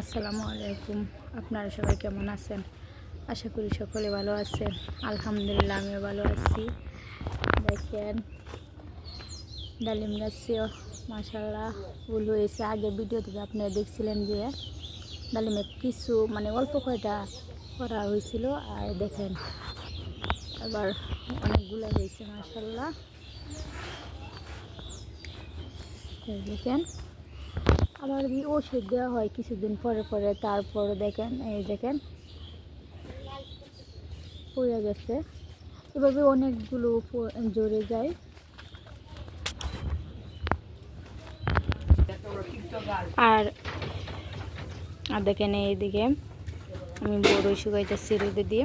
আসসালামু আলাইকুম। আপনারা সবাই কেমন আছেন? আশা করি সকলে ভালো আছেন। আলহামদুলিল্লাহ, আমিও ভালো আছি। দেখেন, ডালিম গাছও মাসাল্লাহ ফুল হয়েছে। আগে ভিডিও থেকে আপনারা দেখছিলেন যে ডালিমে কিছু মানে অল্প কয়টা করা হয়েছিল। আর দেখেন, আবার অনেকগুলো হয়েছে মাসাল্লাহ দেখেন এই ওষুধ দেওয়া হয় কিছুদিন পরে পরে, তারপর দেখেন, এই দেখেন, পড়ে গেছে। এভাবে অনেকগুলো জড়ে যায়। আর আর দেখেন এইদিকে আমি বড় শুকাইতেছি রোদে দিয়ে।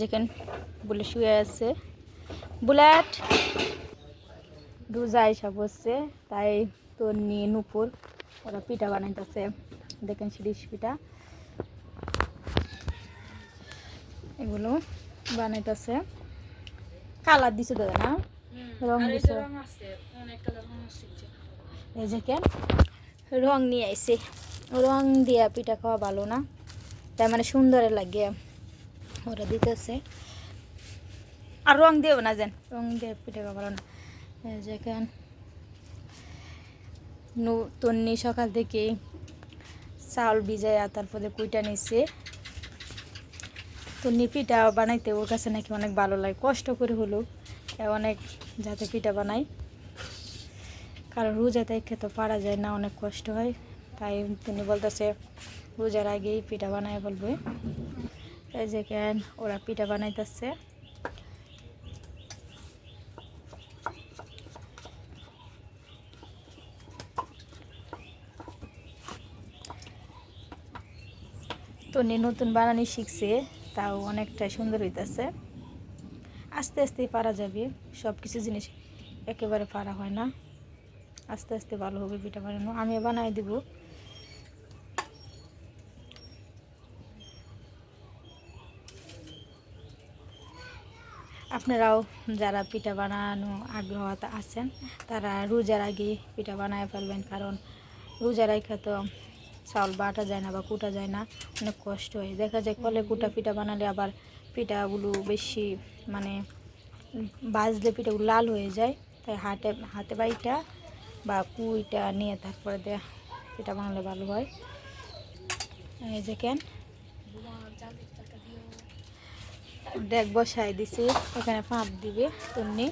যেখানে বলে শুয়ে আছে। বুলেট! রোজা এসা বসছে তাই তো নিয়ে নুপুর ওরা পিঠা বানাইতেছে। দেখেন সিরিজ পিঠা এগুলো বানাইতেছে। কালার দিছে দাদা না? রং দিছে। এই যে। কেন রং নিয়ে আইছে। রং দিয়া পিঠা খাওয়া ভালো না? তাই মানে সুন্দর লাগে। ওরা দিতেছে। আর রং দিও না যেন। রং দিয়ে পিঠে ভালো না। এই যে কেন নু তন্নি সকাল থেকে চাউল ভিজায় তারপরে কুইটা নিচ্ছে তন্নি পিঠা বানাইতে ওর কাছে নাকি অনেক ভালো লাগে। কষ্ট করে হলো। অনেক যাতে পিঠা বানাই কারণ রোজাতে খেতে পারা যায় না অনেক কষ্ট হয়। তাই তিনি বলতেছে রোজার আগেই পিঠা বানাই বলবে। এই যে কেন, ওরা পিঠা বানাইতেছে। তনি নতুন বানানি শিখছে, তাও অনেকটা সুন্দর হইতেছে। আস্তে আস্তে পারা যাবে সব কিছু জিনিস একেবারে পারা হয় না। আস্তে আস্তে ভালো হবে পিঠা বানানো। আমি বানাই দিব। আপনারাও যারা পিঠা বানানো আগ্রহ আছেন তারা রোজার আগে পিঠা বানায় ফেলবেন কারণ রোজার আগে তো চাউল বাটা যায় না বা কুটা যায় না অনেক কষ্ট হয়। দেখা যায় কলে কুটা পিঠা বানালে আবার পিঠাগুলো বেশি মানে বাজলে পিঠাগুলো লাল হয়ে যায় তাই হাতে হাতে বাইটা বা কুইটা নিয়ে তারপরে দিয়ে পিঠা বানালে ভালো হয়। এই যে কেন? দেখ বসাই দিছি। এখানে ফাঁপ দিবে তন্নি